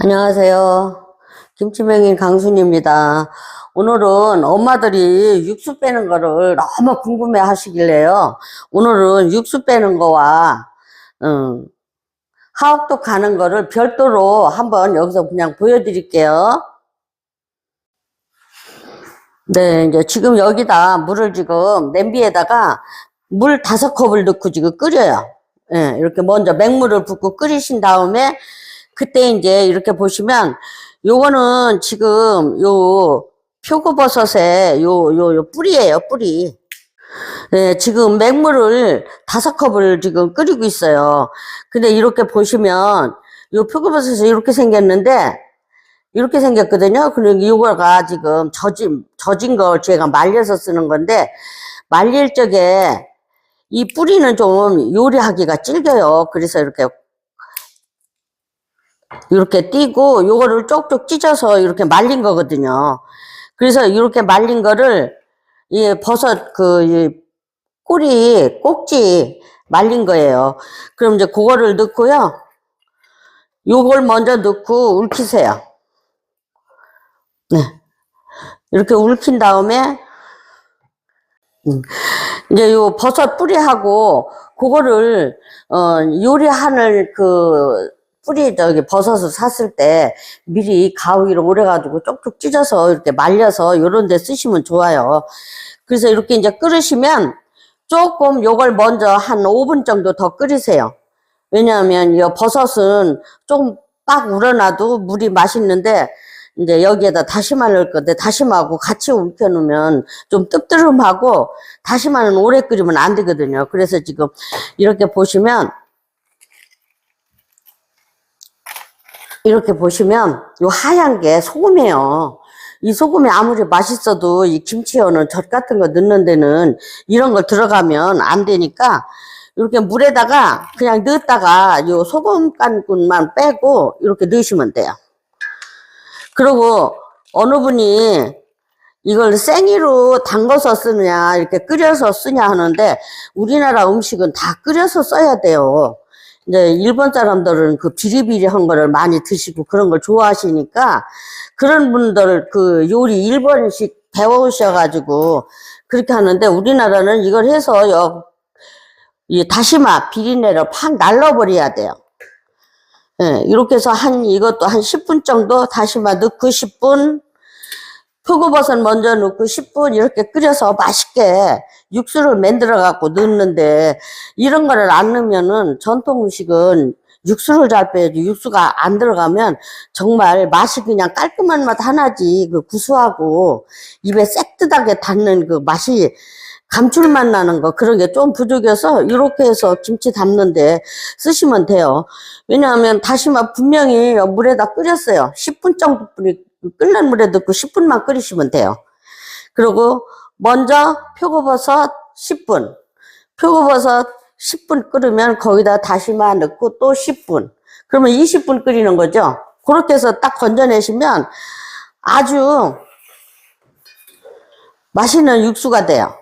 안녕하세요. 김치명인 강순입니다. 오늘은 엄마들이 육수 빼는 거를 너무 궁금해 하시길래요. 오늘은 육수 빼는 거와, 음, 하옥도 가는 거를 별도로 한번 여기서 그냥 보여드릴게요. 네, 이제 지금 여기다 물을 지금 냄비에다가 물 다섯 컵을 넣고 지금 끓여요. 예, 이렇게 먼저 맹물을 붓고 끓이신 다음에 그때 이제 이렇게 보시면 요거는 지금 요 표고버섯의 요, 요, 요 뿌리예요, 뿌리. 네, 지금 맹물을 다섯 컵을 지금 끓이고 있어요. 근데 이렇게 보시면 요 표고버섯이 이렇게 생겼는데 이렇게 생겼거든요. 그리고 이거가 지금 젖은, 젖은 걸 제가 말려서 쓰는 건데 말릴 적에 이 뿌리는 좀 요리하기가 질겨요. 그래서 이렇게 이렇게 띄고 요거를 쪽쪽 찢어서 이렇게 말린 거거든요. 그래서 이렇게 말린 거를 이 버섯 그 이 꼬리 꼭지 말린 거예요. 그럼 이제 그거를 넣고요. 요걸 먼저 넣고 울키세요. 네. 이렇게 울킨 다음에 음, 이제 요 버섯 뿌리하고 그거를 어 요리하는 그 뿌리 저기 버섯을 샀을 때 미리 가위로 오래가지고 쪽쪽 찢어서 이렇게 말려서 요런 데 쓰시면 좋아요. 그래서 이렇게 이제 끓으시면 조금 요걸 먼저 한 5분 정도 더 끓이세요. 왜냐하면 이 버섯은 좀빡 우러나도 물이 맛있는데 이제 여기에다 다시마 넣을 건데 다시마하고 같이 울켜 놓으면 좀 뜨뜨름하고 다시마는 오래 끓이면 안 되거든요. 그래서 지금 이렇게 보시면 이렇게 보시면 요 하얀 게 소금이에요. 이 소금이 아무리 맛있어도 이 김치에는 젓 같은 거 넣는 데는 이런 거 들어가면 안 되니까 이렇게 물에다가 그냥 넣었다가 요 소금 깐군만 빼고 이렇게 넣으시면 돼요. 그리고 어느 분이 이걸 생이로 담궈서 쓰느냐 이렇게 끓여서 쓰냐 하는데 우리나라 음식은 다 끓여서 써야 돼요. 이제 일본 사람들은 그 비리비리한 거를 많이 드시고 그런 걸 좋아하시니까 그런 분들 그 요리 일본식 배워오셔가지고 그렇게 하는데 우리나라는 이걸 해서 여, 이 다시마 비린내를 팍 날라버려야 돼요. 예, 이렇게 해서 한 이것도 한 10분 정도 다시마 넣고 10분 표고버섯 먼저 넣고 10분 이렇게 끓여서 맛있게 육수를 만들어 갖고 넣는데 이런 거를 안 넣으면은 전통 음식은 육수를 잘 빼야지 육수가 안 들어가면 정말 맛이 그냥 깔끔한 맛 하나지 그 구수하고 입에 새뜻하게 닿는 그 맛이 감칠맛 나는 거 그런 게 좀 부족해서 이렇게 해서 김치 담는데 쓰시면 돼요. 왜냐하면 다시마 분명히 물에다 끓였어요. 10분 정도 끓는 물에 넣고 10분만 끓이시면 돼요. 그리고 먼저 표고버섯 10분, 표고버섯 10분 끓으면 거기다 다시마 넣고 또 10분. 그러면 20분 끓이는 거죠. 그렇게 해서 딱 건져내시면 아주 맛있는 육수가 돼요.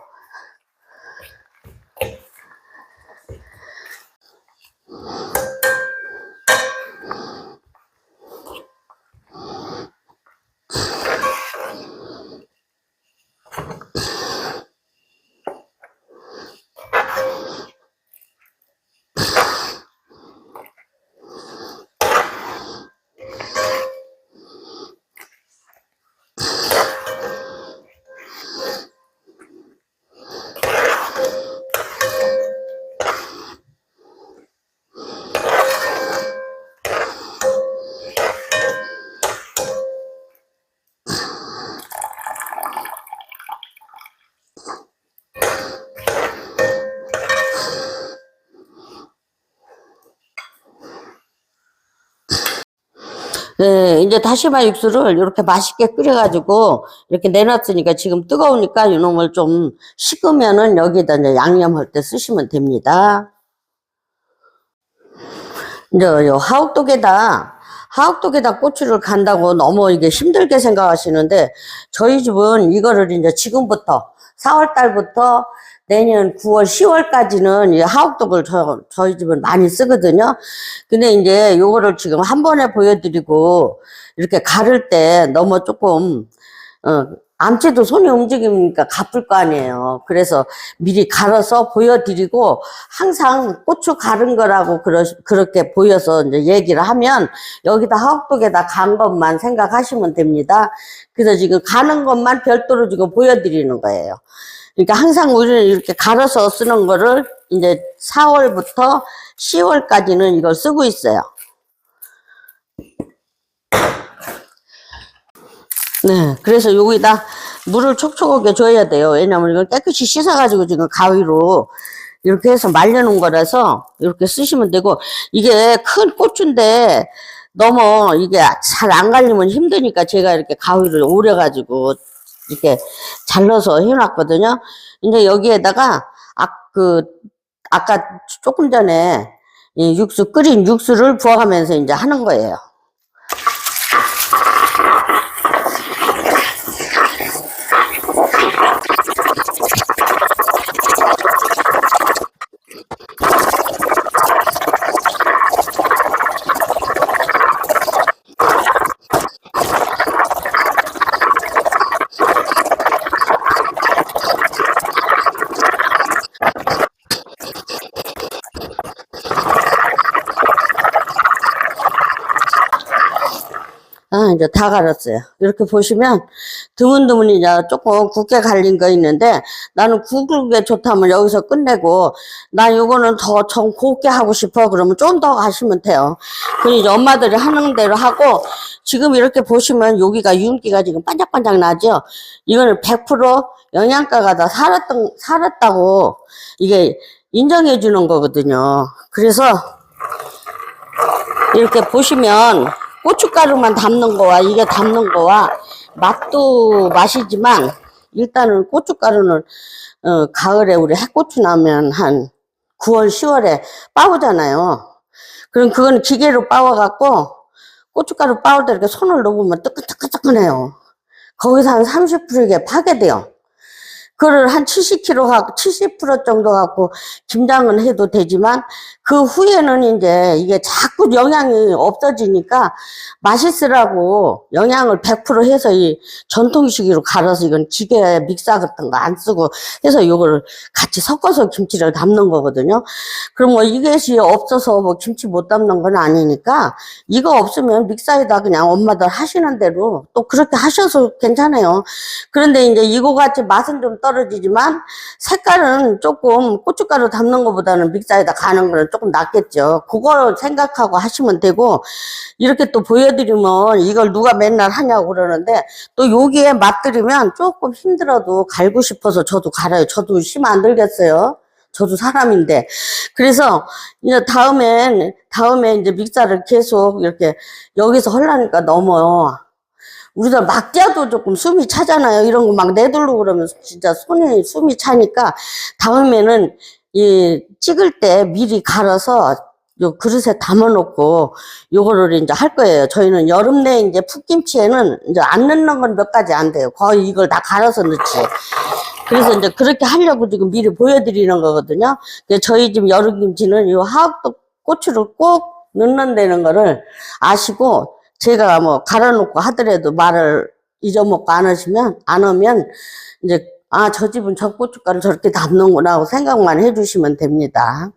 네, 이제 다시마 육수를 이렇게 맛있게 끓여가지고 이렇게 내놨으니까 지금 뜨거우니까 이놈을 좀 식으면은 여기다 이제 양념할 때 쓰시면 됩니다. 이제 요 하옥독에다 하옥독에다 고추를 간다고 너무 이게 힘들게 생각하시는데 저희 집은 이거를 이제 지금부터 4월 달부터 내년 9월, 10월까지는 이 하옥독을 저, 저희 집은 많이 쓰거든요. 근데 이제 요거를 지금 한 번에 보여드리고 이렇게 가를 때 너무 조금, 어, 암치도 손이 움직이니까 가쁠 거 아니에요. 그래서 미리 갈아서 보여드리고 항상 고추 가른 거라고 그러, 그렇게 보여서 이제 얘기를 하면 여기다 하옥독에다 간 것만 생각하시면 됩니다. 그래서 지금 가는 것만 별도로 지금 보여드리는 거예요. 그러니까 항상 우리는 이렇게 갈아서 쓰는 거를 이제 4월부터 10월까지는 이걸 쓰고 있어요. 네, 그래서 여기다 물을 촉촉하게 줘야 돼요. 왜냐면 이걸 깨끗이 씻어가지고 지금 가위로 이렇게 해서 말려놓은 거라서 이렇게 쓰시면 되고 이게 큰 고추인데 너무 이게 잘 안 갈리면 힘드니까 제가 이렇게 가위를 오려가지고 이렇게 잘라서 해놨거든요. 이제 여기에다가 아, 그 아까 조금 전에 이 육수 끓인 육수를 부어가면서 이제 하는 거예요. 아, 이제 다 갈았어요. 이렇게 보시면 드문드문 이제 조금 굵게 갈린 거 있는데 나는 굵게 좋다면 여기서 끝내고 나 이거는 더 좀 곱게 하고 싶어 그러면 좀 더 가시면 돼요. 그 이제 엄마들이 하는 대로 하고 지금 이렇게 보시면 여기가 윤기가 지금 반짝반짝 나죠. 이거는 100% 영양가가 다 살았던 살았다고 이게 인정해 주는 거거든요. 그래서 이렇게 보시면 고춧가루만 담는 거와 이게 담는 거와 맛도 맛이지만 일단은 고춧가루는 어, 가을에 우리 해고추 나면 한 9월 10월에 빻으잖아요. 그럼 그건 기계로 빻아갖고 고춧가루 빻을 때 이렇게 손을 놓으면 뜨끈뜨끈뜨끈해요. 거기서 한 30% 이게 파게 돼요 그걸 한 70kg 갖고 70% 정도 갖고 김장은 해도 되지만 그 후에는 이제 이게 자꾸 영양이 없어지니까 맛있으라고 영양을 100% 해서 이 전통식으로 갈아서 이건 기계 믹사 같은 거 안 쓰고 해서 이거를 같이 섞어서 김치를 담는 거거든요. 그럼 뭐 이것이 없어서 뭐 김치 못 담는 건 아니니까 이거 없으면 믹사에다 그냥 엄마들 하시는 대로 또 그렇게 하셔서 괜찮아요. 그런데 이제 이거 같이 맛은 좀 떨어지지만 색깔은 조금 고춧가루 담는 것보다는 믹사에다 가는 거는 조금 낫겠죠. 그거 생각하고 하시면 되고 이렇게 또 보여드리면 이걸 누가 맨날 하냐고 그러는데 또 여기에 맛들이면 조금 힘들어도 갈고 싶어서 저도 갈아요. 저도 심 안 들겠어요. 저도 사람인데. 그래서 이제 다음엔, 다음에 이제 믹사를 계속 이렇게 여기서 하려니까 너무 우리가 막 떼도 조금 숨이 차잖아요. 이런 거 막 내두르고 그러면 진짜 손이 숨이 차니까 다음에는 이 찍을 때 미리 갈아서 요 그릇에 담아놓고 요거를 이제 할 거예요. 저희는 여름 내 이제 풋김치에는 이제 안 넣는 건 몇 가지 안 돼요. 거의 이걸 다 갈아서 넣지. 그래서 이제 그렇게 하려고 지금 미리 보여드리는 거거든요. 저희 집 여름김치는 요 하악도 고추를 꼭 넣는다는 거를 아시고 제가 뭐 갈아놓고 하더라도 말을 잊어먹고 안 하시면 안 하면 이제 아 저 집은 저 고춧가루 저렇게 담는구나 하고 생각만 해주시면 됩니다.